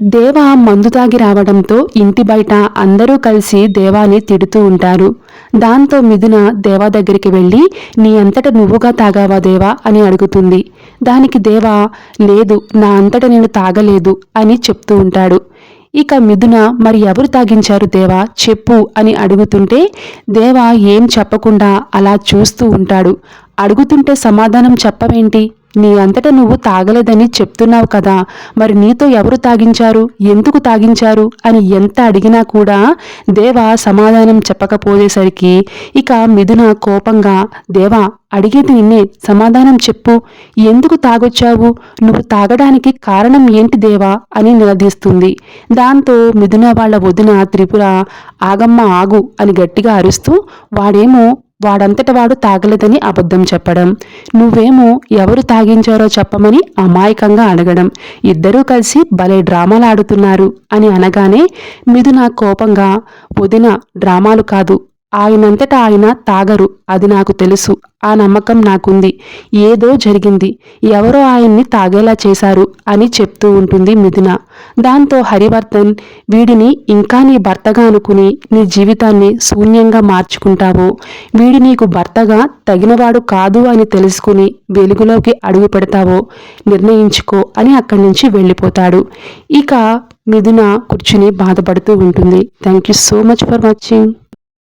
దేవ మందు తాగి రావడంతో ఇంటి బయట అందరూ కలిసి దేవాని తిడుతూ ఉంటారు. దాంతో మిథున దేవా దగ్గరికి వెళ్ళి నీ అంతట నువ్వుగా తాగావా దేవా? అని అడుగుతుంది. దానికి దేవా లేదు నా అంతట నేను తాగలేదు అని చెప్తూ ఉంటాడు. ఇక మిథున మరి ఎవరు తాగించారు దేవా? చెప్పు అని అడుగుతుంటే దేవా ఏం చెప్పకుండా అలా చూస్తూ ఉంటాడు. అడుగుతుంటే సమాధానం చెప్పవేంటి నీ అంతటా నువ్వు తాగలేదని చెప్తున్నావు కదా మరి నీతో ఎవరు తాగించారు? ఎందుకు తాగించారు? అని ఎంత అడిగినా కూడా దేవ సమాధానం చెప్పకపోయేసరికి ఇక మిథున కోపంగా దేవా అడిగేది నిన్నే సమాధానం చెప్పు. ఎందుకు తాగొచ్చావు? నువ్వు తాగడానికి కారణం ఏంటి దేవా? అని నిలదీస్తుంది. దాంతో మిథున వాళ్ళ వదిన త్రిపుర ఆగమ్మ ఆగు అని గట్టిగా అరుస్తూ వాడేమో వాడంతట వాడు తాగలేదని అబద్ధం చెప్పడం. నువ్వేమో ఎవరు తాగించారో చెప్పమని అమాయకంగా అడగడం. ఇద్దరూ కలిసి భలే డ్రామాలు ఆడుతున్నారు అని అనగానే మిథున కోపంగా వదిన డ్రామాలు కాదు. ఆయనంతట ఆయన తాగరు అది నాకు తెలుసు. ఆ నమ్మకం నాకుంది. ఏదో జరిగింది. ఎవరో ఆయన్ని తాగేలా చేశారు అని చెప్తూ ఉంటుంది మిథున. దాంతో హరివర్ధన్ వీడిని ఇంకా నీ భర్తగా అనుకుని నీ జీవితాన్ని శూన్యంగా మార్చుకుంటావు. వీడి నీకు భర్తగా తగినవాడు కాదు అని తెలుసుకుని వెలుగులోకి అడుగు పెడతావో నిర్ణయించుకో అని అక్కడి నుంచి వెళ్ళిపోతాడు. ఇక మిథున కూర్చుని బాధపడుతూ ఉంటుంది. Thank you so much for watching